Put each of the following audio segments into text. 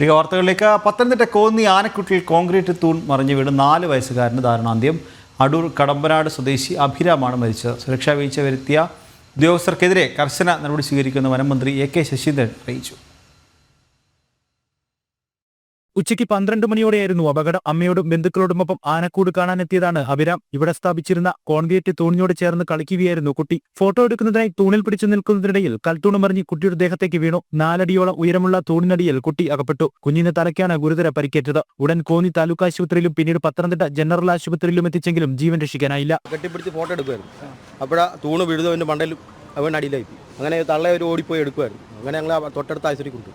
തിരികെ വാർത്തകളിലേക്ക് പത്തനംതിട്ട കോന്നി ആനക്കുട്ടിയിൽ കോൺക്രീറ്റ് തൂൺ മറിഞ്ഞു വീണ് നാല് വയസ്സുകാരന് ദാരുണാന്ത്യം. അടൂർ കടമ്പനാട് സ്വദേശി അഭിരാമാണ് മരിച്ചത് സുരക്ഷാ വീഴ്ച വരുത്തിയ ഉദ്യോഗസ്ഥർക്കെതിരെ കർശന നടപടി സ്വീകരിക്കുന്ന വനം മന്ത്രി എ കെ ശശീന്ദ്രൻ അറിയിച്ചു. ഉച്ചയ്ക്ക് പന്ത്രണ്ട് മണിയോടെയായിരുന്നു അപകടം. അമ്മയോടും ബന്ധുക്കളോടുമൊപ്പം ആനക്കൂട് കാണാനെത്തിയതാണ് അഭിരാം. ഇവിടെ സ്ഥാപിച്ചിരുന്ന കോൺക്രീറ്റ് തൂണിനോട് ചേർന്ന് കളിക്കുകയായിരുന്നു കുട്ടി. ഫോട്ടോ എടുക്കുന്നതിനായി തൂണിൽ പിടിച്ചു നിൽക്കുന്നതിനിടയിൽ കൽത്തൂണ് മറിഞ്ഞ് കുട്ടിയുടെ ദേഹത്തേക്ക് വീണു. നാലടിയോളം ഉയരമുള്ള തൂണിനടിയിൽ കുട്ടി അകപ്പെട്ടു. കുഞ്ഞിന് തലയ്ക്കാണ് ഗുരുതര പരിക്കേറ്റത്. ഉടൻ കോന്നി താലൂക്ക് ആശുപത്രിയിലും പിന്നീട് പത്തനംതിട്ട ജനറൽ ആശുപത്രിയിലും എത്തിച്ചെങ്കിലും ജീവൻ രക്ഷിക്കാനായില്ല. കെട്ടിപ്പിടിച്ച് ഫോട്ടോ എടുക്കുമായിരുന്നു അപ്പോഴാ തൂണ് വീഴുന്നവന്റെ മണ്ടയിൽ അവൻ അടിയിലായി അങ്ങനെ തള്ളയൊരു ഒരു ഓടിപ്പോയി എടുക്കുമായിരുന്നു അങ്ങനെ ഞങ്ങൾ തൊട്ടടുത്ത് ആശുപത്രി കൊണ്ടു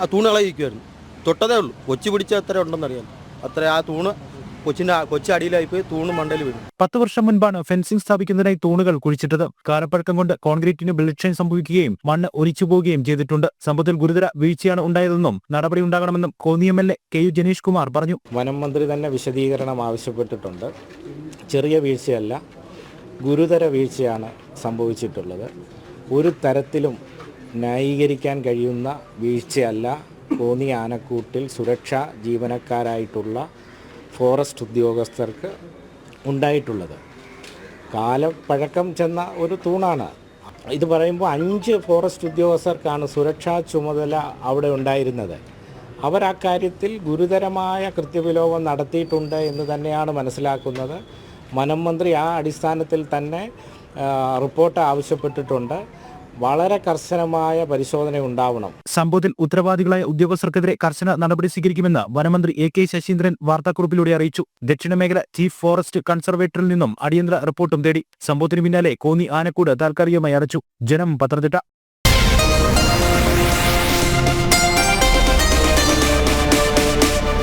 ആ തൂണ് ഇളകി നിൽക്കുമായിരുന്നു തൊട്ടതേ ഉള്ളൂ. കൊച്ചു പിടിച്ച എത്ര ഉണ്ടെന്നറിയാം അത്ര ആ തൂണ് കൊച്ചിന്റെ കൊച്ചി അടിയിലായി പോയി തൂണ് മണ്ടയിൽ വീണു പത്ത് വർഷം മുൻപാണ് ഫെൻസിംഗ് സ്ഥാപിക്കുന്നതിനായി തൂണുകൾ കുഴിച്ചിട്ടത്. കാലപ്പഴക്കം കൊണ്ട് കോൺക്രീറ്റിന് ബിൽക്ഷയം സംഭവിക്കുകയും മണ്ണ് ഒലിച്ചു പോവുകയും ചെയ്തിട്ടുണ്ട്. സംഭവത്തിൽ ഗുരുതര വീഴ്ചയാണ് ഉണ്ടായതെന്നും നടപടി ഉണ്ടാകണമെന്നും Konni M L A K U Janeesh Kumar പറഞ്ഞു. വനം മന്ത്രി തന്നെ വിശദീകരണം ആവശ്യപ്പെട്ടിട്ടുണ്ട്. ചെറിയ വീഴ്ചയല്ല ഗുരുതര വീഴ്ചയാണ് സംഭവിച്ചിട്ടുള്ളത്. ഒരു തരത്തിലും ന്യായീകരിക്കാൻ കഴിയുന്ന വീഴ്ചയല്ല കോന്നി ആനക്കൂട്ടിൽ സുരക്ഷാ ജീവനക്കാരായിട്ടുള്ള ഫോറസ്റ്റ് ഉദ്യോഗസ്ഥർക്ക് ഉണ്ടായിട്ടുള്ളത്. കാലപ്പഴക്കം ചെന്ന ഒരു തൂണാണ്. ഇത് പറയുമ്പോൾ അഞ്ച് ഫോറസ്റ്റ് ഉദ്യോഗസ്ഥർക്കാണ് സുരക്ഷാ ചുമതല അവിടെ ഉണ്ടായിരുന്നത്. അവർ ആ കാര്യത്തിൽ ഗുരുതരമായ കൃത്യവിലോപം നടത്തിയിട്ടുണ്ട് എന്ന് തന്നെയാണ് മനസ്സിലാക്കുന്നത്. വനം മന്ത്രി ആ അടിസ്ഥാനത്തിൽ തന്നെ റിപ്പോർട്ട് ആവശ്യപ്പെട്ടിട്ടുണ്ട്. വളരെ കർശനമായ പരിശോധന ഉണ്ടാവണം. സംഭവത്തിൽ ഉത്തരവാദികളായ ഉദ്യോഗസ്ഥർക്കെതിരെ കർശന നടപടി സ്വീകരിക്കുമെന്ന് വനമന്ത്രി എ കെ ശശീന്ദ്രൻ വാർത്താക്കുറിപ്പിലൂടെ അറിയിച്ചു. ദക്ഷിണമേഖല ചീഫ് ഫോറസ്റ്റ് കൺസർവേറ്ററിൽ നിന്നും അടിയന്തര റിപ്പോർട്ടും തേടി. സംഭവത്തിന് പിന്നാലെ കോന്നി ആനക്കൂട് താൽക്കാലികമായി അടച്ചു. ജനം പത്തനംതിട്ട.